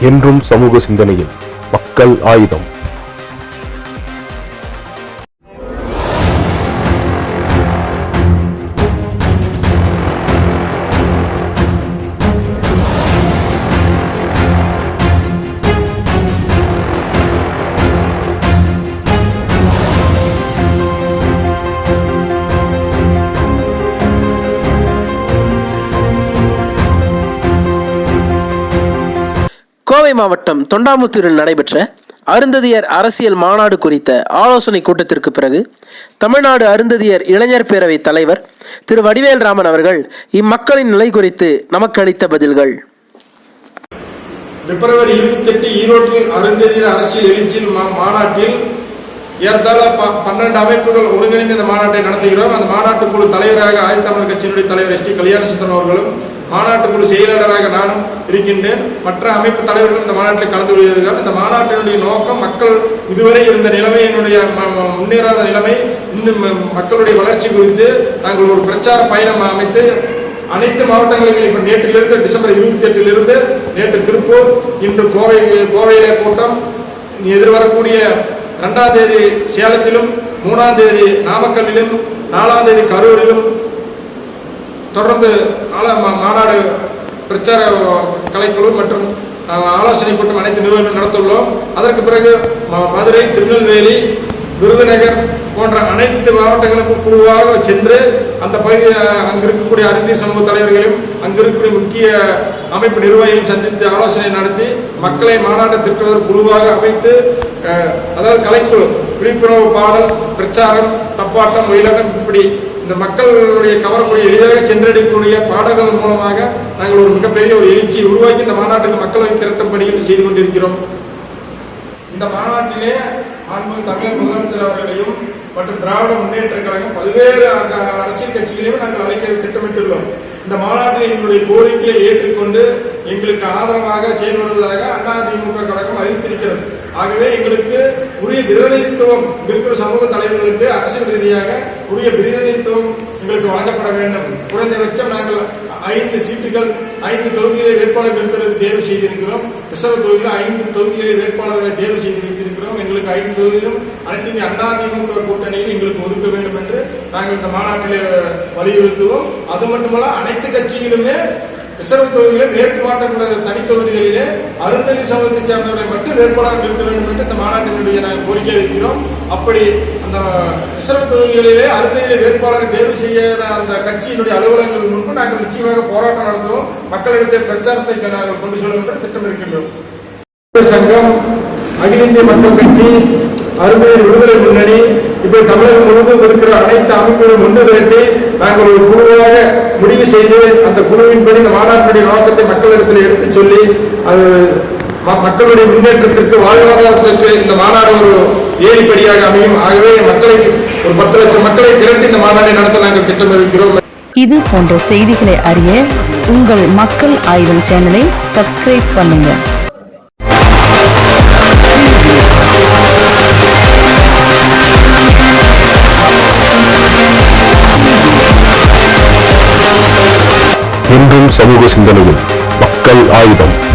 என்றும் சமூக சிந்தனையில் மக்கள் ஆயுதம். கோவை மாவட்டம் தொண்டாமுத்தூரில் நடைபெற்ற அருந்ததியர் அரசியல் மாநாடு குறித்த ஆலோசனை கூட்டத்திற்கு பிறகு தமிழ்நாடு அருந்ததியர் இளைஞர் பேரவை தலைவர் திரு. வடிவேல் ராமன் அவர்கள் இம்மக்களின் நிலை குறித்து நமக்கு அளித்த பதில்கள். பிப்ரவரி இருபத்தெட்டு ஈரோட்டில் அருந்ததியர் அரசியல் எழுச்சியில் மாநாட்டில் ஏறத்தாழ பன்னெண்டு அமைப்புகள் ஒருங்கிணைந்த இந்த மாநாட்டை நடத்துகிறோம். அந்த மாநாட்டு குழு தலைவராக ஆதித்தமிழர் கட்சியினுடைய தலைவர் எஸ் டி கல்யாணசுந்தரம் அவர்களும் மாநாட்டு குழு செயலாளராக நானும் இருக்கின்றேன். மற்ற அமைப்பு தலைவர்கள் இந்த மாநாட்டில் கலந்து கொள்கிறார்கள். இந்த மாநாட்டினுடைய நோக்கம் மக்கள் இதுவரை இருந்த நிலைமையினுடைய என்னுடைய முன்னேறாத நிலைமை இன்னும் மக்களுடைய வளர்ச்சி குறித்து நாங்கள் ஒரு பிரச்சார பயணம் அமைத்து அனைத்து மாவட்டங்களிலும் இப்போ நேற்றிலிருந்து டிசம்பர் இருபத்தி எட்டிலிருந்து நேற்று திருப்பூர் இன்று கோவை கோவையிலே கூட்டம் எதிர்வரக்கூடிய ரெண்டாம் தேதி சேலத்திலும் மூணாம் தேதி நாமக்கல்லிலும் நாலாம் தேதி கரூரிலும் தொடர்ந்து மா- மாநாடு பிரச்சார கலைக்குழு மற்றும் ஆலோசனை கூட்டம் அனைத்து நிறுவனங்களும் நடத்துள்ளோம் அதற்கு பிறகு ம- மதுரை திருநெல்வேலி விருதுநகர் போன்ற அனைத்து மாவட்டங்களுக்கும் குழுவாக சென்று அந்த பகுதி அங்கு இருக்கக்கூடிய அறிஞர் சமூக தலைவர்களையும் அங்கு இருக்கக்கூடிய முக்கிய அமைப்பு நிர்வாகிகளையும் சந்தித்து ஆலோசனை நடத்தி மக்களை மாநாட்ட திட்டுவதற்கு குழுவாக அமைத்து அதாவது கலைக்குழு விழிப்புணர்வு பாடல் பிரச்சாரம் தப்பாட்டம் ஒயிலாட்டம் இப்படி இந்த மக்களுடைய கவரக்கூடிய எளிதாக சென்றடையக்கூடிய பாடல்கள் மூலமாக நாங்கள் ஒரு மிகப்பெரிய ஒரு எழுச்சியை உருவாக்கி இந்த மாநாட்டுக்கு மக்களை திரட்டும் பணிகள் செய்து கொண்டிருக்கிறோம். இந்த மாநாட்டிலே மாண்பு தமிழக முதலமைச்சர் அவர்களையும் மற்றும் திராவிட முன்னேற்ற கழகம் பல்வேறு அரசியல் கட்சிகளையும் நாங்கள் அழைக்க திட்டமிட்டுள்ளோம். இந்த மாநாட்டில் எங்களுடைய கோரிக்கையை ஏற்றுக்கொண்டு எங்களுக்கு ஆதரவாக செயல்படுவதாக அதிமுக கழகம் அறிவித்திருக்கிறது. ஆகவே எங்களுக்கு உரிய பிரதிநிதித்துவம் இருக்கிற சமூக தலைவர்களுக்கு அரசியல் ரீதியாக உரிய பிரதிநிதித்துவம் எங்களுக்கு வழங்கப்பட வேண்டும். குறைந்தபட்சம் நாங்கள் ஐந்து சீட்டுகள் ஐந்து தொகுதிகளை வேட்பாளர் நிறுத்தலுக்கு தேர்வு செய்திருக்கிறோம். ரிசர்வ் தொகுதியில் ஐந்து தொகுதிகளை வேட்பாளர்களை தேர்வு செய்து வைத்திருக்கிறோம். எங்களுக்கு ஐந்து தொகுதியிலும் அனைத்து இந்திய அண்ணா திமுக கூட்டணியில் எங்களுக்கு ஒதுக்க வேண்டும் என்று நாங்கள் இந்த மாநாட்டில் வலியுறுத்துவோம். அது மட்டுமல்ல அனைத்து கட்சிகளுமே ரிசர்வ் தொகுதியிலே மேற்கு மாவட்ட தனி தொகுதிகளிலே அருந்ததி சமூகத்தை சார்ந்தவர்களை மட்டும் வேட்பாளர் நிறுத்த வேண்டும் என்று இந்த மாநாட்டினுடைய நாங்கள் கோரிக்கை வைக்கிறோம். அப்படி அந்த ரிசர்வ் தொகுதிகளிலே அருந்ததியிலே வேட்பாளரை தேர்வு செய்யாத அந்த கட்சியினுடைய அலுவலகங்கள் முன்பு நாங்கள் நிச்சயமாக போராட்டம் நடத்துவோம். மக்களிடத்தில் பிரச்சாரத்தை நாங்கள் கொண்டு செல்லும் என்று திட்டம் இருக்கின்றோம் சங்கம் அகில இந்திய மக்கள் கட்சி அருந்ததி விடுதலை முன்னணி இப்படி தமிழகம் முழுவதும் இருக்கிற அனைத்து அமைப்புகளும் ஒன்று திரட்டி நாங்கள் ஒரு குழுவாக முடிவு செய்து அந்த குழுவின்படி இந்த மாநாட்டினுடைய நோக்கத்தை மக்களிடத்தில் எடுத்து சொல்லி அது மக்களுடைய முன்னேற்றத்திற்கு வாழ்வாதாரத்திற்கு இந்த மாநாடு ஒரு ஏரிப்படியாக அமையும். ஆகவே மக்களை ஒரு பத்து லட்சம் மக்களை திரட்டி இந்த மாநாட்டை நடத்த நாங்கள் திட்டமிருக்கிறோம் இது போன்ற செய்திகளை அறிய உங்கள் மக்கள் ஆய்வு சேனலை சப்ஸ்கிரைப் பண்ணுங்க. என்றும் சமூக சிந்தனையில் மக்கள் ஆயுதம்.